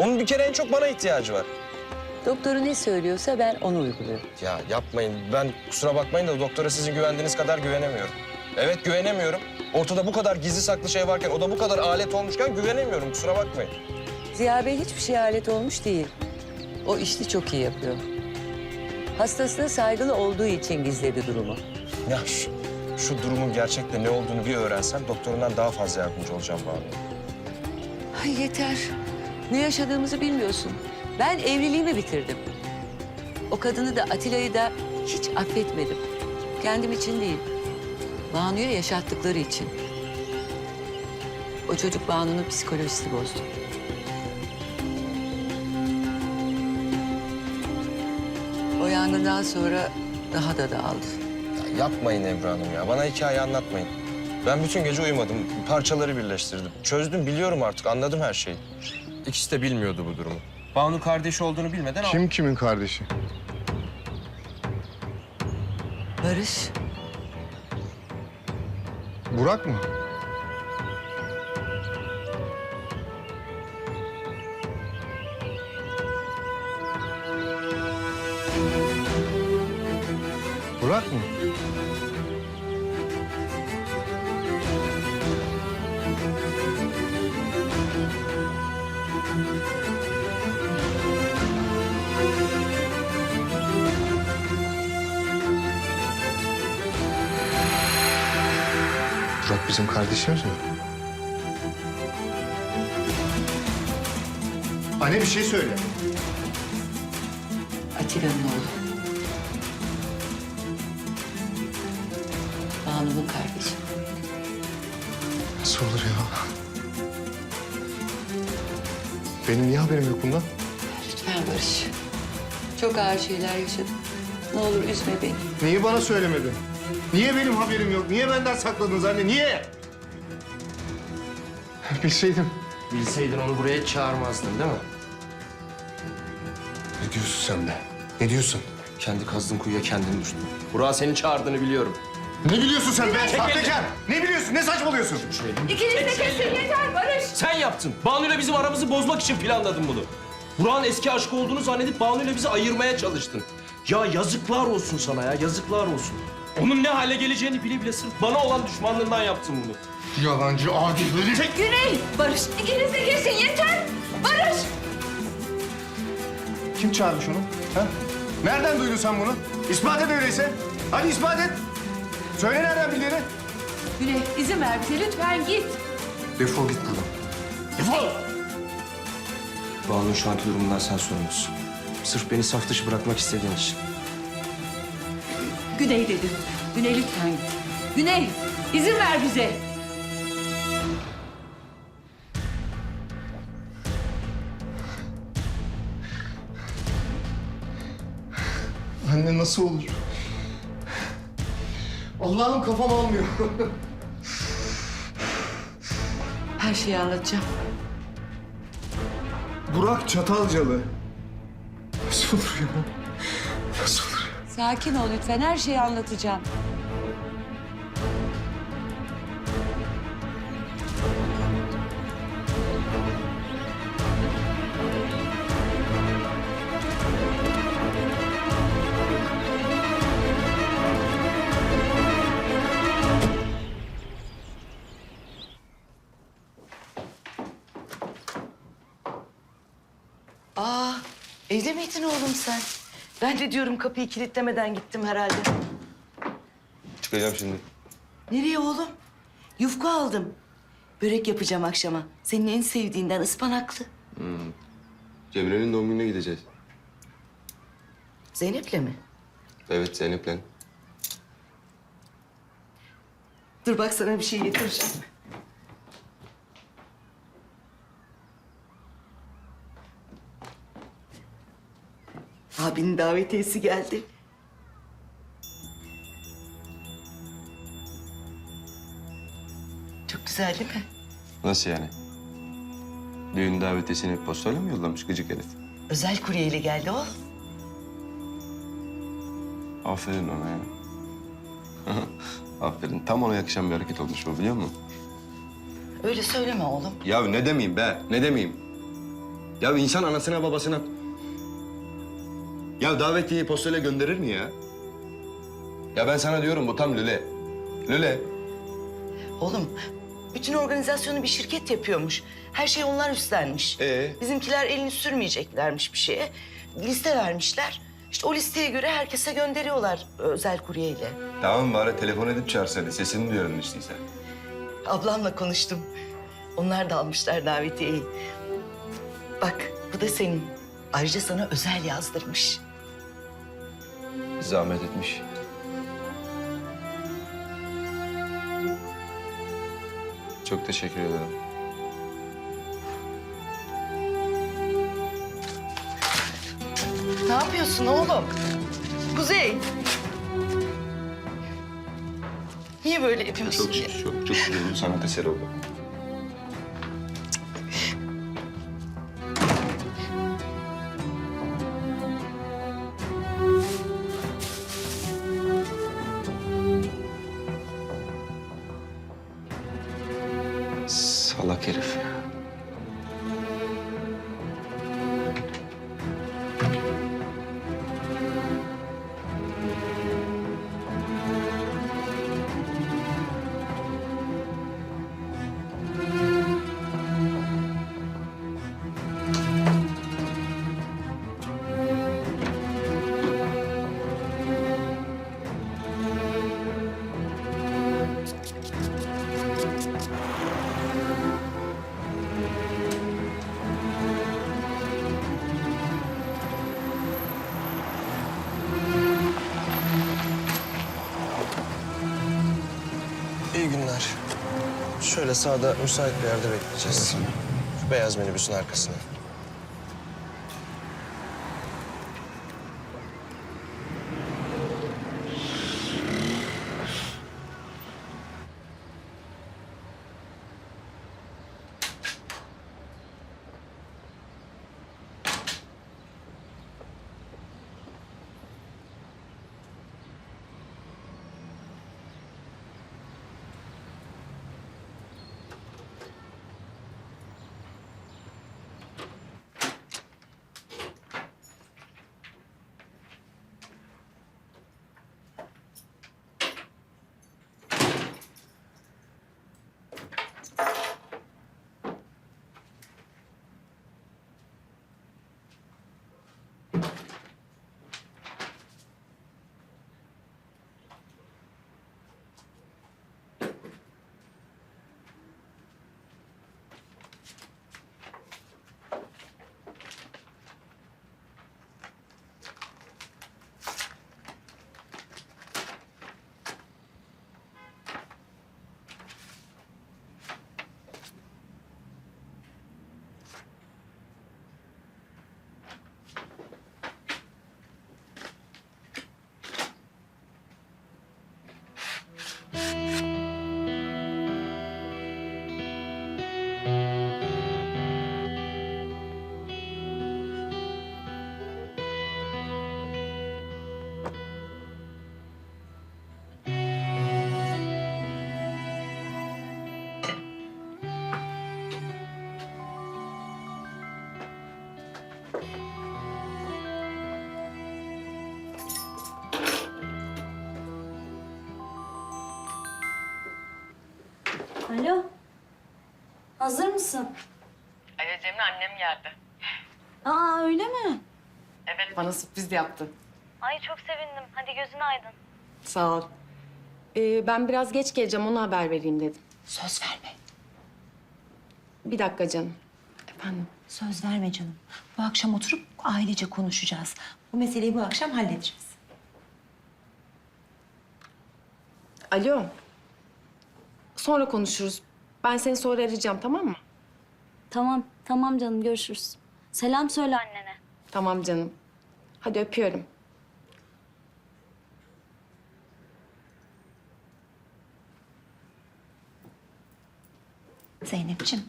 Onun bir kere en çok bana ihtiyacı var. Doktoru ne söylüyorsa ben onu uyguluyorum. Ya yapmayın. Ben kusura bakmayın da doktora sizin güvendiğiniz kadar güvenemiyorum. Evet güvenemiyorum. Ortada bu kadar gizli saklı şey varken, o da bu kadar alet olmuşken güvenemiyorum. Kusura bakmayın. Ziya Bey hiçbir şey alet olmuş değil. O işini çok iyi yapıyor. Hastasına saygılı olduğu için gizledi durumu. Ya şu, şu durumun gerçekte ne olduğunu bir öğrensem doktorundan daha fazla yardımcı olacağım Banu. Ay yeter. Ne yaşadığımızı bilmiyorsun. Ben evliliğimi bitirdim. O kadını da Atilla'yı da hiç affetmedim. Kendim için değil. Banu'ya yaşattıkları için. O çocuk Banu'nun psikolojisini bozdu. O yangından sonra daha da dağıldı. Ya yapmayın Ebru Hanım ya. Bana hikaye anlatmayın. Ben bütün gece uyumadım. Parçaları birleştirdim. Çözdüm, biliyorum artık. Anladım her şeyi. İkisi de bilmiyordu bu durumu. Banu kardeşi olduğunu bilmeden... Kim kimin kardeşi? Barış, Burak mı? Burak mı? Burak bizim kardeşimiz mi? Anne bir şey söyle. Atilla'nın oğlu. Banu'nun kardeşi. Nasıl olur ya? Benim niye haberim yok bundan? Lütfen Barış. Çok ağır şeyler yaşadım. Ne olur üzme beni. Niye bana söylemedin? Niye benim haberim yok? Niye benden sakladınız anne? Niye? Bilseydim. Bilseydin onu buraya çağırmazdın değil mi? Ne diyorsun sen be? Ne diyorsun? Kendi kazdığın kuyuya kendin düştün. Burak'a seni çağırdığını biliyorum. Ne biliyorsun sen be? Sahtekar! Ne biliyorsun? Ne saçmalıyorsun? İkiniz de kesin yeter Barış. Sen yaptın. Banu'yla bizim aramızı bozmak için planladın bunu. Burak'ın eski aşkı olduğunu zannedip Banu'yla bizi ayırmaya çalıştın. Ya yazıklar olsun sana ya, yazıklar olsun. Onun ne hale geleceğini bile bile sırf bana olan düşmanlığından yaptın bunu. Yalancı, adi herif. Güney, Barış. İkiniz de kesin yeter. Barış. Kim çağırmış onu? Ha? Nereden duydun sen bunu? İspat et öyleyse. Hadi ispat et. Söyle nereden bildiğini. Güney izin ver bize lütfen git. Defol git buradan. Defol! Banu'nun şu anki durumundan sen sorumlusun. Sırf beni saf dışı bırakmak istediğin için. Güney dedim. Güney lütfen git. Güney izin ver bize. Anne nasıl olur? Allah'ım kafam almıyor. Her şeyi anlatacağım. Burak Çatalcalı. Nasıl olur ya? Sakin ol lütfen. Her şeyi anlatacağım. Aa, evde miydin oğlum sen? Ben de diyorum kapıyı kilitlemeden gittim herhalde. Çıkacağım şimdi. Nereye oğlum? Yufka aldım. Börek yapacağım akşama. Senin en sevdiğinden ıspanaklı. Cemre'nin doğum gününe gideceğiz. Zeynep'le mi? Evet Zeynep'le. Dur bak sana bir şey getireceğim. Abinin davetiyesi geldi. Çok güzel değil mi? Nasıl yani? Düğün davetiyesini postayla mı yollamış gıcık herif? Özel kuryeyle geldi o. Aferin ona ya. Aferin. Tam ona yakışan bir hareket olmuş bu biliyor musun? Öyle söyleme oğlum. Ya ne demeyeyim be? Ne demeyeyim? Ya insan anasına babasına... Ya davetiyeyi postayla gönderir mi ya? Ya ben sana diyorum bu tam lüle. Lüle. Oğlum bütün organizasyonu bir şirket yapıyormuş. Her şey onlar üstlenmiş. Ee? Bizimkiler elini sürmeyeceklermiş bir şeye. Liste vermişler. İşte o listeye göre herkese gönderiyorlar özel kuryeyle. Tamam bari telefon edip çağırsaydı. Sesini duyarım işteyse. Ablamla konuştum. Onlar da almışlar davetiyeyi. Bak bu da senin. Ayrıca sana özel yazdırmış. Zahmet etmiş. Çok teşekkür ederim. Ne yapıyorsun oğlum? Kuzey. Niye böyle yapıyorsun? Çok çok çok güzel bir sanat eseri oldu. Şöyle sağda müsait bir yerde bekleyeceğiz. Şu beyaz minibüsün arkasına. Alo. Hazır mısın? Evet Cemre annem geldi. Aa öyle mi? Bana sürpriz yaptı. Ay çok sevindim. Hadi gözün aydın. Sağ ol. Ee, ben biraz geç geleceğim, ona haber vereyim dedim. Söz verme. Bir dakika canım. Efendim? Söz verme canım. Bu akşam oturup ailece konuşacağız. Bu meseleyi bu akşam halledeceğiz. Alo. Sonra konuşuruz. Ben seni sonra arayacağım, tamam mı? Tamam, tamam canım görüşürüz. Selam söyle annene. Tamam canım. Hadi öpüyorum. Zeynep'ciğim,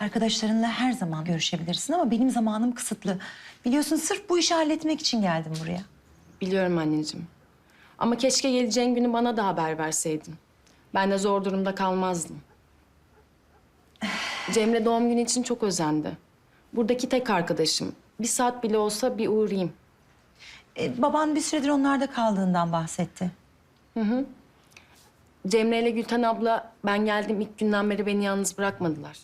arkadaşlarınla her zaman görüşebilirsin ama benim zamanım kısıtlı. Biliyorsun sırf bu işi halletmek için geldim buraya. Biliyorum anneciğim. Ama keşke geleceğin günü bana da haber verseydin. Ben de zor durumda kalmazdım. Cemre doğum günü için çok özendi. Buradaki tek arkadaşım. Bir saat bile olsa bir uğrayayım. E, baban bir süredir onlarda kaldığından bahsetti. Cemre ile Gülten abla ben geldim ilk günden beri beni yalnız bırakmadılar.